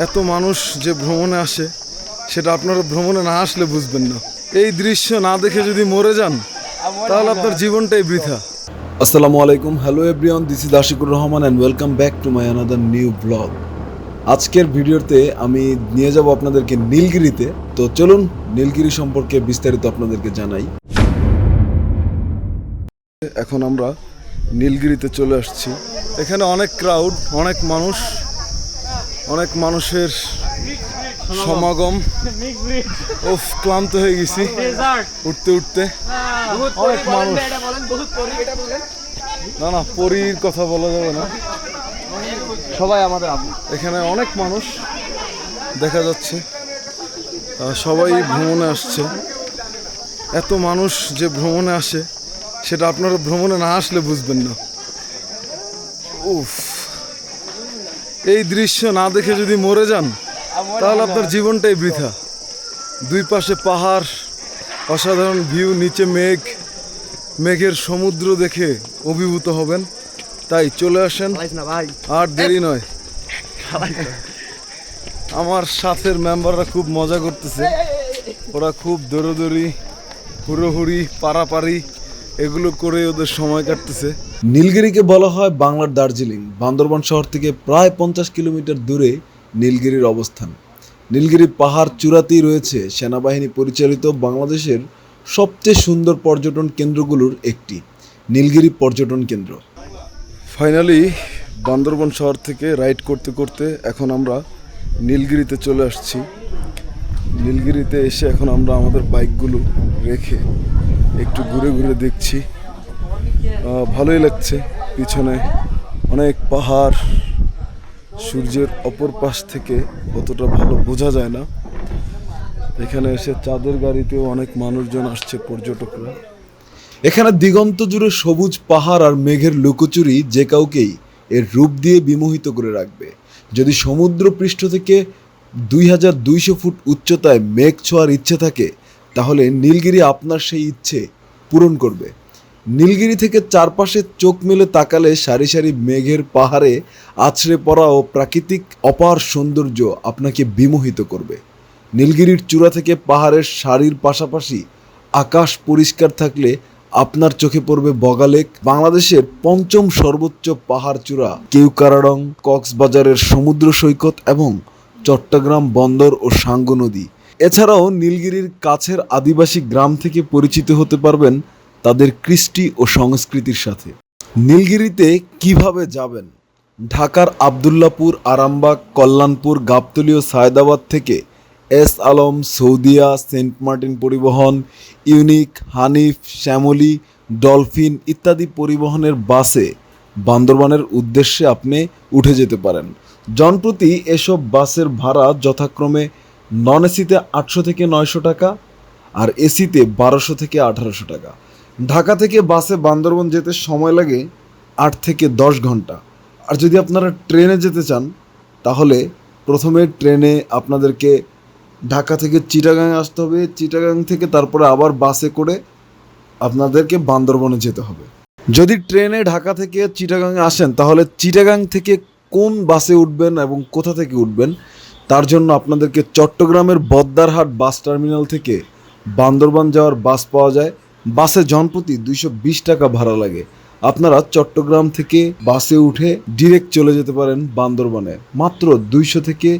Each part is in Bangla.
এত মানুষ যে ভ্রমণে আসে সেটা আপনারা ভ্রমণে না আসলে বুঝবেন না। এই দৃশ্য না দেখে যদি মরে যান তাহলে আপনার জীবনটাই বৃথা। আসসালামু আলাইকুম। Hello everyone this is Ashikur Rahman and welcome back to my another new blog আজকের ভিডিওতে আমি নিয়ে যাব আপনাদেরকে নীলগিরিতে। তো চলুন নীলগিরি সম্পর্কে বিস্তারিত আপনাদেরকে জানাই। এখন আমরা নীলগিরিতে চলে আসছি। এখানে অনেক ক্রাউড অনেক মানুষ। অনেক মানুষের সমাগম। ওফ ক্লান্ত হয়ে গেছি। উঠতে উঠতে। অনেক মানুষ। না না পরীর কথা বলা যাবে না। সবাই আমাদের এখানে অনেক মানুষ দেখা যাচ্ছে। সবাই ভ্রমণে আসছে। এত মানুষ যে ভ্রমণে আসে সেটা আপনারা ভ্রমণে না আসলে বুঝবেন না। উফ। এই দৃশ্য না দেখে যদি মরে যান তাহলে আপনার জীবনটাই বৃথা। দুই পাশে পাহাড় অসাধারণ ভিউ নিচে মেঘ মেঘের সমুদ্র দেখে অভিভূত হবেন। তাই চলে আসেন আর দেরি নয়। আমার সাথের মেম্বাররা খুব মজা করতেছে। ওরা খুব দৌড়োদৌড়ি হুড়োহুড়ি পারাপারি এগুলো করে ওদের সময় কাটতেছে। নীলগিরিকে বলা হয় বাংলার দার্জিলিং, বান্দরবান শহর থেকে প্রায় পঞ্চাশ কিলোমিটার দূরে নীলগিরির অবস্থান। নীলগিরি পাহাড় চূড়াতেই রয়েছে সেনাবাহিনী পরিচালিত বাংলাদেশের সবচেয়ে সুন্দর পর্যটন কেন্দ্রগুলোর একটি, নীলগিরি পর্যটন কেন্দ্র। ফাইনালি বান্দরবন শহর থেকে রাইড করতে করতে এখন আমরা নীলগিরিতে চলে আসছি। নীলগিরিতে এসে এখন আমরা আমাদের বাইকগুলো রেখে একটু ঘুরে ঘুরে দেখছি। ভালোই লাগছে পিছনে। অনেক পাহাড়, সূর্যের অপর পাশ থেকে অতটা ভালো বোঝা যায় না। এখানে এসে চাঁদের গাড়িতেও অনেক মানুষজন আসছে, পর্যটকরা। এখানে দিগন্ত জুড়ে সবুজ পাহাড় আর মেঘের লুকোচুরি যে কাউকেই এর রূপ দিয়ে বিমোহিত করে রাখবে। যদি সমুদ্র পৃষ্ঠ থেকে দুই হাজার দুইশো ফুট উচ্চতায় মেঘ ছোঁয়ার ইচ্ছে থাকে, তাহলে নীলগিরি আপনার সেই ইচ্ছে পূরণ করবে। নীলগিরি থেকে চারপাশে চোখ মেলে তাকালে সারি সারি মেঘের পাহাড়ে আছড়ে পড়া ও প্রাকৃতিক অপার সৌন্দর্য আপনাকে বিমোহিত করবে। নীলগিরির চূড়া থেকে পাহাড়ের সারির পাশাপাশি আকাশ পরিষ্কার থাকলে আপনার চোখে পড়বে বগালেক বাংলাদেশের পঞ্চম সর্বোচ্চ পাহাড় চূড়া কেউকারাডং কক্সবাজারের সমুদ্র সৈকত এবং চট্টগ্রাম বন্দর ও সাঙ্গু নদী। এছাড়াও নীলগিরির কাছের আদিবাসী গ্রাম থেকে পরিচিত হতে পারবেন তাদের কৃষ্টি ও সংস্কৃতির সাথে। নীলগিরিতে কীভাবে যাবেন? ঢাকার আবদুল্লাপুর, আরামবাগ, কল্যাণপুর, গাবতলী ও সায়দাবাদ থেকে S Alam, Saudia, Saint Martin পরিবহন, ইউনিক, হানিফ, শ্যামলি, ডলফিন ইত্যাদি পরিবহনের বাসে বান্দরবানের উদ্দেশ্যে আপনি উঠে যেতে পারেন। জনপ্রতি এসব বাসের ভাড়া যথাক্রমে নন এসিতে আটশো থেকে নয়শো টাকা আর এসিতে বারোশো থেকে আঠারোশো টাকা। ঢাকা থেকে বাসে বান্দরবন যেতে সময় লাগে আট থেকে দশ ঘণ্টা। আর যদি আপনারা ট্রেনে যেতে চান, তাহলে প্রথমে ট্রেনে আপনাদেরকে ঢাকা থেকে চিটাগাং আসতে হবে। চিটাগাং থেকে তারপরে আবার বাসে করে আপনাদেরকে বান্দরবনে যেতে হবে। যদি ট্রেনে ঢাকা থেকে চিটাগাংয়ে আসেন, তাহলে চিটাগাং থেকে কোন বাসে উঠবেন এবং কোথা থেকে উঠবেন, তার জন্য আপনাদেরকে চট্টগ্রামের বদ্দারহাট বাস টার্মিনাল থেকে বান্দরবান যাওয়ার বাস পাওয়া যায়। বাসে জনপ্রতি দুইশো বিশ টাকা ভাড়া লাগে। আপনারা চট্টগ্রাম থেকে বাসে উঠে ডিরেক্ট চলে যেতে পারেন বান্দরবানে। মাত্র দুইশো থেকে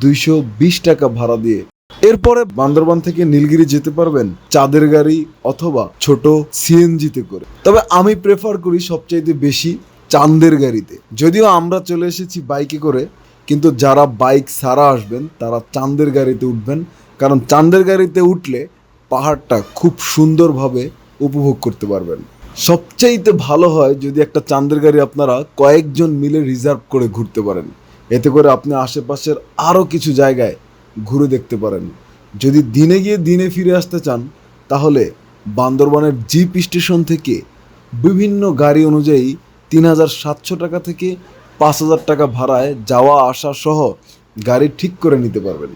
দুইশো বিশ টাকা ভাড়া দিয়ে। এরপরে বান্দরবান থেকে নীলগিরি যেতে পারবেন চাঁদের গাড়ি অথবা ছোট সিএনজিতে করে। তবে আমি প্রেফার করি সবচাইতে বেশি চাঁদের গাড়িতে। যদিও আমরা চলে এসেছি বাইকে করে, কিন্তু যারা বাইক সারা আসবেন, তারা চাঁদের গাড়িতে উঠবেন। কারণ চাঁদের গাড়িতে উঠলে পাহাড়টা খুব সুন্দরভাবে উপভোগ করতে পারবেন। সবচাইতে ভালো হয় যদি একটা চান্দের গাড়ি আপনারা কয়েকজন মিলে রিজার্ভ করে ঘুরতে পারেন। এতে করে আপনি আশেপাশের আরও কিছু জায়গায় ঘুরে দেখতে পারেন। যদি দিনে গিয়ে দিনে ফিরে আসতে চান, তাহলে বান্দরবানের জিপ স্টেশন থেকে বিভিন্ন গাড়ি অনুযায়ী তিন হাজার সাতশো টাকা থেকে পাঁচ হাজার টাকা ভাড়ায় যাওয়া আসা সহ গাড়ি ঠিক করে নিতে পারবেন।